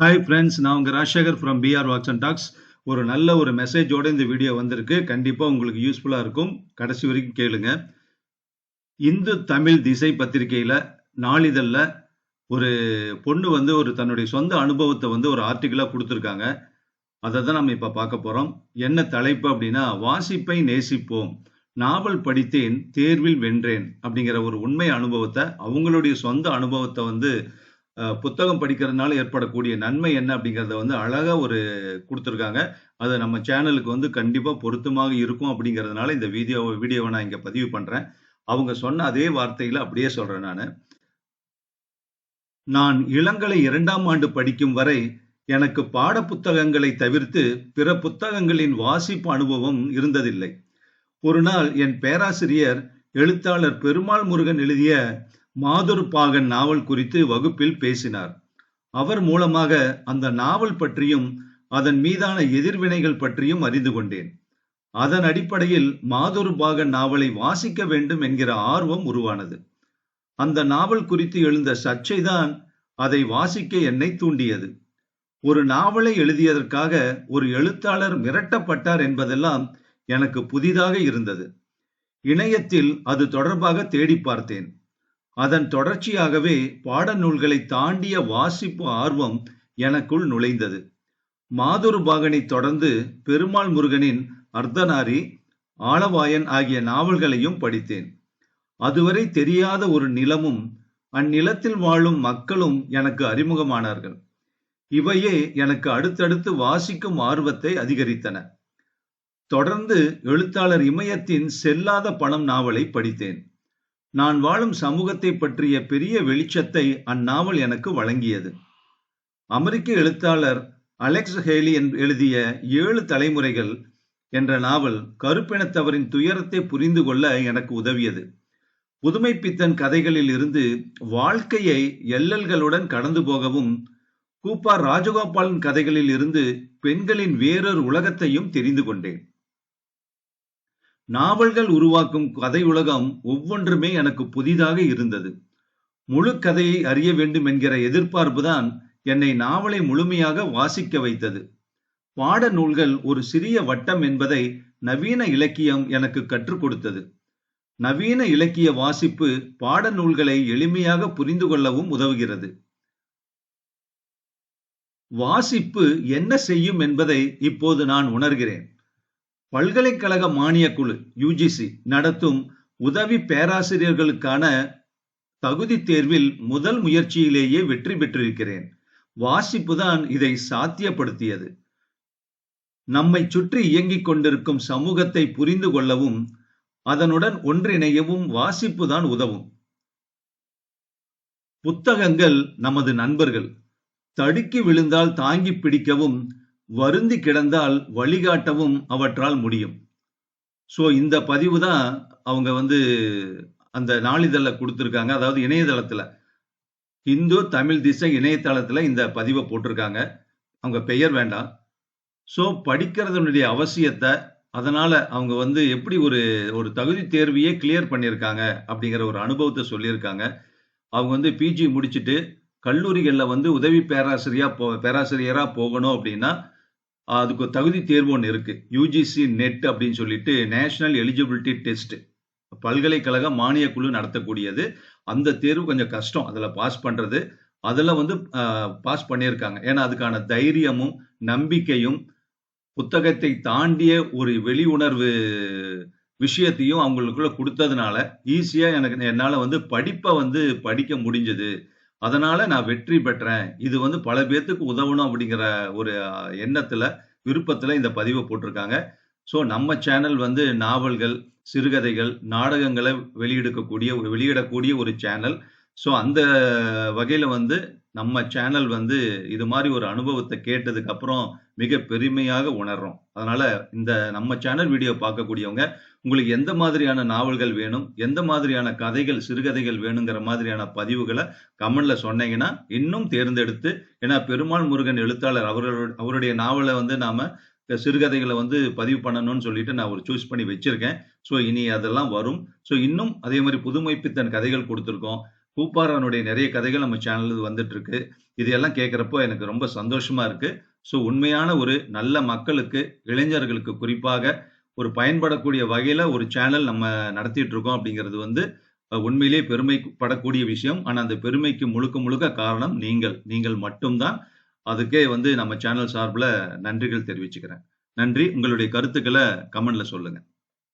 Hi friends நான் உங்கள் Rajasekar from PR walks and talks ஒரு நல்ல ஒரு மெசேஜோட இந்த வீடியோ வந்திருக்கு. கண்டிப்பாக உங்களுக்கு யூஸ்ஃபுல்லாக இருக்கும். கடைசி வரைக்கும் கேளுங்க. இந்து தமிழ் திசை பத்திரிகையில் நாளிதழில் ஒரு பொண்ணு வந்து ஒரு தன்னுடைய சொந்த அனுபவத்தை வந்து ஒரு ஆர்டிகிளா கொடுத்துருக்காங்க. அதை தான் நம்ம இப்போ பார்க்க போகிறோம் என்ன தலைப்பு அப்படின்னா வாசிப்பை நேசிப்போம். நாவல் படித்தேன் தேர்வில் வென்றேன் அப்படிங்கிற ஒரு உண்மை அனுபவத்தை அவங்களுடைய சொந்த அனுபவத்தை வந்து புத்தகம் படிக்கிறதுனால ஏற்படக்கூடிய நன்மை என்ன அப்படிங்கறத வந்து அழகா ஒரு கொடுத்துருக்காங்க. அது நம்ம சேனலுக்கு வந்து கண்டிப்பா பொருத்தமாக இருக்கும் அப்படிங்கறதுனால இந்த வீடியோ வீடியோவை நான் இங்க பதிவு பண்றேன். அவங்க சொன்ன அதே வார்த்தையில அப்படியே சொல்றேன் நான். நான் இளங்கலை இரண்டாம் ஆண்டு படிக்கும் வரை எனக்கு பாட புத்தகங்களை தவிர்த்து பிற புத்தகங்களின் வாசிப்பு அனுபவம் இருந்ததில்லை. ஒரு நாள் என் பேராசிரியர் எழுத்தாளர் பெருமாள் முருகன் எழுதிய மாதுரு பாகன் நாவல் குறித்து வகுப்பில் பேசினார். அவர் மூலமாக அந்த நாவல் பற்றியும் அதன் மீதான எதிர்வினைகள் பற்றியும் அறிந்து கொண்டேன். அதன் அடிப்படையில் மாதுரு பாகன் நாவலை வாசிக்க வேண்டும் என்கிற ஆர்வம் உருவானது. அந்த நாவல் குறித்து எழுந்த சர்ச்சைதான் அதை வாசிக்க என்னை தூண்டியது. ஒரு நாவலை எழுதியதற்காக ஒரு எழுத்தாளர் மிரட்டப்பட்டார் என்பதெல்லாம் எனக்கு புதிதாக இருந்தது. இணையத்தில் அது தொடர்பாக தேடி பார்த்தேன். அதன் தொடர்ச்சியாகவே பாடநூல்களை தாண்டிய வாசிப்பு ஆர்வம் எனக்குள் நுழைந்தது. மாதுரு பாகனை தொடர்ந்து பெருமாள் முருகனின் அர்த்தநாரி ஆளவாயன் ஆகிய நாவல்களையும் படித்தேன். அதுவரை தெரியாத ஒரு நிலமும் அந்நிலத்தில் வாழும் மக்களும் எனக்கு அறிமுகமானார்கள். இவையே எனக்கு அடுத்தடுத்து வாசிக்கும் ஆர்வத்தை அதிகரித்தன. தொடர்ந்து எழுத்தாளர் இமயத்தின் செல்லாத பணம் நாவலை படித்தேன். நான் வாழும் சமூகத்தை பற்றிய பெரிய வெளிச்சத்தை அந்நாவல் எனக்கு வழங்கியது. அமெரிக்க எழுத்தாளர் அலெக்ஸ் ஹேலி என்- எழுதிய ஏழு தலைமுறைகள் என்ற நாவல் கருப்பினத்தவரின் துயரத்தை புரிந்து கொள்ள எனக்கு உதவியது. புதுமைப்பித்தன் கதைகளில் இருந்து வாழ்க்கையை எல்லல்களுடன் கடந்து போகவும் கூப்பா ராஜகோபாலன் கதைகளில் இருந்து பெண்களின் வேறொரு உலகத்தையும் தெரிந்து கொண்டேன். நாவல்கள் உருவாக்கும் கதை உலகம் ஒவ்வொன்றுமே எனக்கு புதிதாக இருந்தது. முழு கதையை அறிய வேண்டும் என்கிற எதிர்பார்ப்புதான் என்னை நாவலை முழுமையாக வாசிக்க வைத்தது. பாட நூல்கள் ஒரு சிறிய வட்டம் என்பதை நவீன இலக்கியம் எனக்கு கற்றுக் கொடுத்தது. நவீன இலக்கிய வாசிப்பு பாட நூல்களை எளிமையாக புரிந்து கொள்ளவும் உதவுகிறது. வாசிப்பு என்ன செய்யும் என்பதை இப்போது நான் உணர்கிறேன். பல்கலைக்கழக மானியக் குழு யுஜிசி நடத்தும் உதவி பேராசிரியர்களுக்கான தகுதி தேர்வில் முதல் முயற்சியிலேயே வெற்றி பெற்றிருக்கிறேன். வாசிப்புதான் இதை சாத்தியப்படுத்தியது. நம்மை சுற்றி இயங்கிக் கொண்டிருக்கும் சமூகத்தை புரிந்து கொள்ளவும் அதனுடன் ஒன்றிணையவும் வாசிப்புதான் உதவும். புத்தகங்கள் நமது நண்பர்கள். தடுக்கி விழுந்தால் தாங்கி பிடிக்கவும் வருந்தி கிடந்தால் வழிகாட்டவும் அவற்றால் முடியும். ஸோ இந்த பதிவு தான் அவங்க வந்து அந்த நாளிதழில் கொடுத்துருக்காங்க. அதாவது இணையதளத்தில். இந்து தமிழ் திசை இணையதளத்தில் இந்த பதிவை போட்டிருக்காங்க. அவங்க பெயர் வேண்டாம். ஸோ படிக்கிறதுனுடைய அவசியத்தை அதனால் அவங்க வந்து எப்படி ஒரு ஒரு தகுதி தேர்வையே கிளியர் பண்ணியிருக்காங்க அப்படிங்கிற ஒரு அனுபவத்தை சொல்லியிருக்காங்க. அவங்க வந்து பிஜி முடிச்சுட்டு கல்லூரிகளில் வந்து உதவி பேராசிரியா போ பேராசிரியராக போகணும் அப்படின்னா அதுக்கு தகுதி தேர்வு ஒன்று இருக்கு. யூஜிசி நெட் அப்படின்னு சொல்லிட்டு நேஷனல் எலிஜிபிலிட்டி டெஸ்ட் பல்கலைக்கழக மானியக் குழு நடத்தக்கூடியது. அந்த தேர்வு கொஞ்சம் கஷ்டம். அதில் பாஸ் பண்றது. அதில் வந்து பாஸ் பண்ணியிருக்காங்க. ஏன்னா அதுக்கான தைரியமும் நம்பிக்கையும் புத்தகத்தை தாண்டிய ஒரு வெளி உணர்வு விஷயத்தையும் அவங்களுக்குள்ள கொடுத்ததுனால ஈஸியா எனக்கு என்னால வந்து படிப்பை வந்து படிக்க முடிஞ்சது. அதனால நான் வெற்றி பெற்றேன். இது வந்து பல பேர்த்துக்கு உதவணும் அப்படிங்கிற ஒரு எண்ணத்துல விருப்பத்துல இந்த பதிவை போட்டிருக்காங்க. ஸோ நம்ம சேனல் வந்து நாவல்கள் சிறுகதைகள் நாடகங்களை வெளியிடக்கூடிய வெளியிடக்கூடிய ஒரு சேனல் ஸோ அந்த வகையில் வந்து நம்ம சேனல் வந்து இது மாதிரி ஒரு அனுபவத்தை கேட்டதுக்கு அப்புறம் மிக பெருமையாக உணர்றோம். அதனால இந்த நம்ம சேனல் வீடியோ பார்க்கக்கூடியவங்க உங்களுக்கு எந்த மாதிரியான நாவல்கள் வேணும் எந்த மாதிரியான கதைகள் சிறுகதைகள் வேணுங்கிற மாதிரியான பதிவுகளை கமெண்ட்ல சொன்னீங்கன்னா இன்னும் தேர்ந்தெடுத்து ஏன்னா பெருமாள் முருகன் எழுத்தாளர் அவர்களோட அவருடைய நாவலை வந்து நாம சிறுகதைகளை வந்து பதிவு பண்ணணும்னு சொல்லிட்டு நான் ஒரு சூஸ் பண்ணி வச்சிருக்கேன். ஸோ இனி அதெல்லாம் வரும். ஸோ இன்னும் அதே மாதிரி புதுமைப்பித்தன் கதைகள் கொடுத்துருக்கோம். பூப்பாரனுடைய நிறைய கதைகள் நம்ம சேனலில் வந்துட்டு இருக்கு. இதையெல்லாம் கேட்குறப்போ எனக்கு ரொம்ப சந்தோஷமா இருக்கு. ஸோ உண்மையான ஒரு நல்ல மக்களுக்கு, இளைஞர்களுக்கு குறிப்பாக ஒரு பயன்படக்கூடிய வகையில ஒரு சேனல் நம்ம நடத்திட்டு இருக்கோம் அப்படிங்கிறது வந்து உண்மையிலே உண்மையிலேயே பெருமைப்படக்கூடிய விஷயம். ஆனா அந்த பெருமைக்கு முழுக்க முழுக்க காரணம் நீங்கள். நீங்கள் மட்டும் தான். அதுக்கே வந்து நம்ம சேனல் சார்பில் நன்றிகள் தெரிவிச்சுக்கிறேன். நன்றி. உங்களுடைய கருத்துக்களை கமெண்ட்ல சொல்லுங்கள்